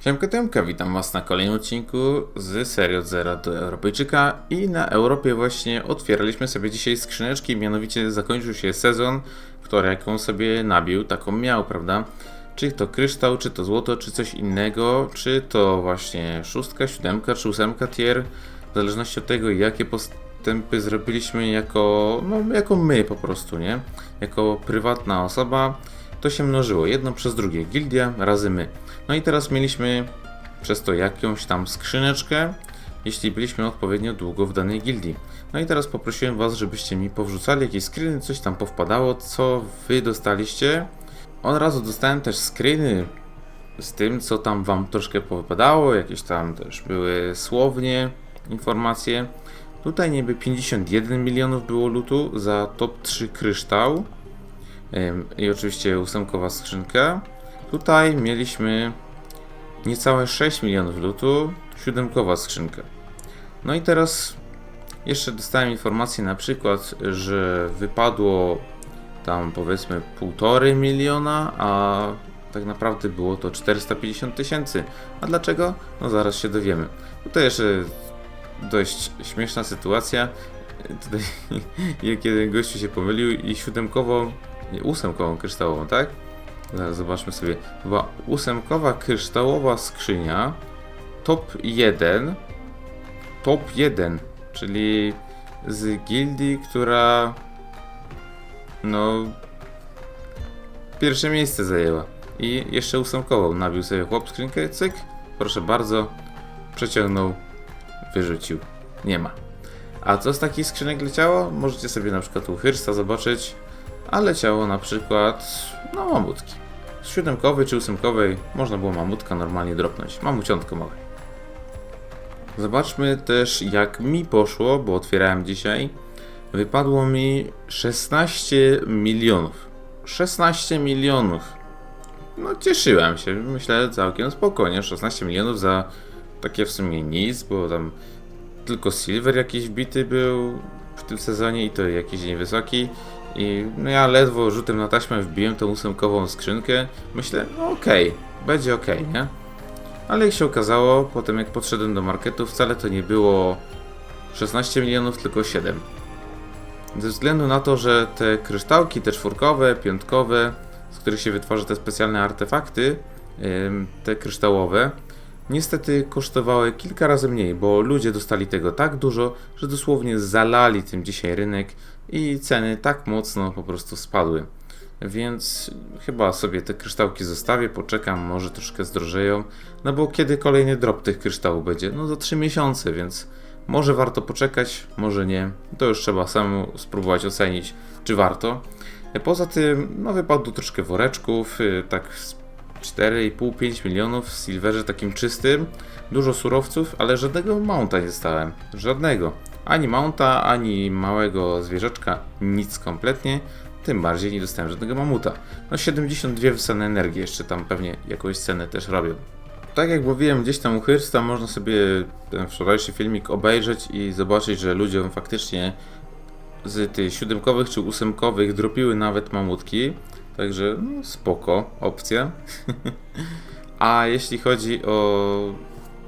Siemka Tymka, witam Was na kolejnym odcinku z serii od zera do Europejczyka i na Europie właśnie otwieraliśmy sobie dzisiaj skrzyneczki, mianowicie zakończył się sezon, który jaką sobie nabił, taką miał, prawda? Czy to kryształ, czy to złoto, czy coś innego, czy to właśnie szóstka, siódemka, czy ósemka tier, w zależności od tego jakie postępy zrobiliśmy jako, no jako my po prostu, nie? Jako prywatna osoba, to się mnożyło jedno przez drugie, gildia razy my. No i teraz mieliśmy przez to jakąś tam skrzyneczkę, jeśli byliśmy odpowiednio długo w danej gildii. No i teraz poprosiłem Was, żebyście mi powrzucali jakieś screeny, coś tam powpadało, co Wy dostaliście. Od razu dostałem też screeny z tym, co tam Wam troszkę powypadało, jakieś tam też były słownie informacje. Tutaj niby 51 milionów było lutu za top 3 kryształ. I oczywiście ósemkowa skrzynka. Tutaj mieliśmy niecałe 6 milionów lutu, siódemkowa skrzynka. No i teraz jeszcze dostałem informację na przykład, że wypadło tam powiedzmy 1,5 miliona, a tak naprawdę było to 450 tysięcy. A dlaczego? No zaraz się dowiemy. Tutaj jeszcze dość śmieszna sytuacja. Tutaj, kiedy gościu się pomylił i siódemkową, nie, ósemkową kryształową, tak? Zaraz zobaczmy sobie. Była ósemkowa kryształowa skrzynia. Top 1. Top 1. Czyli z gildii, która. No. Pierwsze miejsce zajęła. I jeszcze ósemkową. Nabił sobie chłop skrzynkę, cyk. Proszę bardzo. Przeciągnął. Wyrzucił. Nie ma. A co z takich skrzynek leciało? Możecie sobie na przykład u Hyrsta zobaczyć a leciało na przykład, no mamutki. Z siódemkowej czy ósemkowej można było mamutka normalnie dropnąć, mamuciątko małe. Zobaczmy też jak mi poszło, bo otwierałem dzisiaj. Wypadło mi 16 milionów. 16 milionów. No cieszyłem się, myślę całkiem spokojnie, 16 milionów za takie w sumie nic, bo tam tylko silver jakiś bity był w tym sezonie i to jakiś niewysoki. I no ja ledwo rzutem na taśmę wbiłem tą ósemkową skrzynkę. Myślę, no okej, okay, będzie okej, okay, nie? Ale jak się okazało, potem jak podszedłem do marketu, wcale to nie było 16 milionów, tylko 7. Ze względu na to, że te kryształki, te czwórkowe, piątkowe, z których się wytwarza te specjalne artefakty, te kryształowe, niestety kosztowały kilka razy mniej, bo ludzie dostali tego tak dużo, że dosłownie zalali tym dzisiaj rynek i ceny tak mocno po prostu spadły. Więc chyba sobie te kryształki zostawię, poczekam, może troszkę zdrożeją. No bo kiedy kolejny drop tych kryształów będzie? No za 3 miesiące, więc może warto poczekać, może nie. To już trzeba samemu spróbować ocenić, czy warto. Poza tym, no wypadło troszkę woreczków, y, tak 4,5-5 milionów w silverze takim czystym, dużo surowców, ale żadnego mounta nie dostałem. Żadnego. Ani mounta, ani małego zwierzaczka, nic kompletnie. Tym bardziej nie dostałem żadnego mamuta. No 72 wysane energii, jeszcze tam pewnie jakąś cenę też robią. Tak jak mówiłem, gdzieś tam u Hyrsta można sobie ten wczorajszy filmik obejrzeć i zobaczyć, że ludziom faktycznie z tych siódemkowych czy ósemkowych dropiły nawet mamutki. Także no, spoko, opcja. A jeśli chodzi o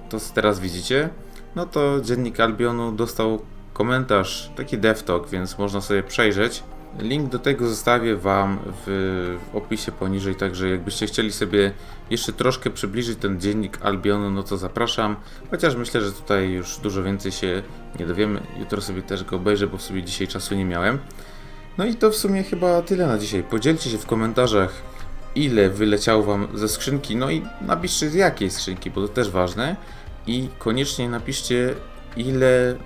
to, co teraz widzicie, no to dziennik Albionu dostał komentarz, taki devtalk, więc można sobie przejrzeć. Link do tego zostawię Wam w opisie poniżej, także jakbyście chcieli sobie jeszcze troszkę przybliżyć ten dziennik Albionu, no to zapraszam. Chociaż myślę, że tutaj już dużo więcej się nie dowiemy. Jutro sobie też go obejrzę, bo w sobie dzisiaj czasu nie miałem. No i to w sumie chyba tyle na dzisiaj. Podzielcie się w komentarzach, ile wyleciało Wam ze skrzynki, no i napiszcie z jakiej skrzynki, bo to też ważne. I koniecznie napiszcie, ile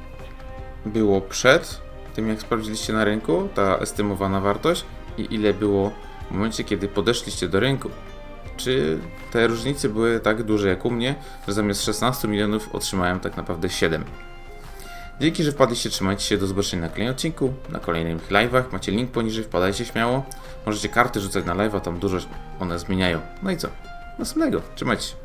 było przed tym, jak sprawdziliście na rynku, ta estymowana wartość, i ile było w momencie, kiedy podeszliście do rynku. Czy te różnice były tak duże jak u mnie, że zamiast 16 milionów otrzymałem tak naprawdę 7. Dzięki, że wpadliście, trzymajcie się, do zobaczenia na kolejnym odcinku, na kolejnych live'ach, macie link poniżej, wpadajcie śmiało. Możecie karty rzucać na live'a, tam dużo one zmieniają. No i co? Następnego, trzymajcie się.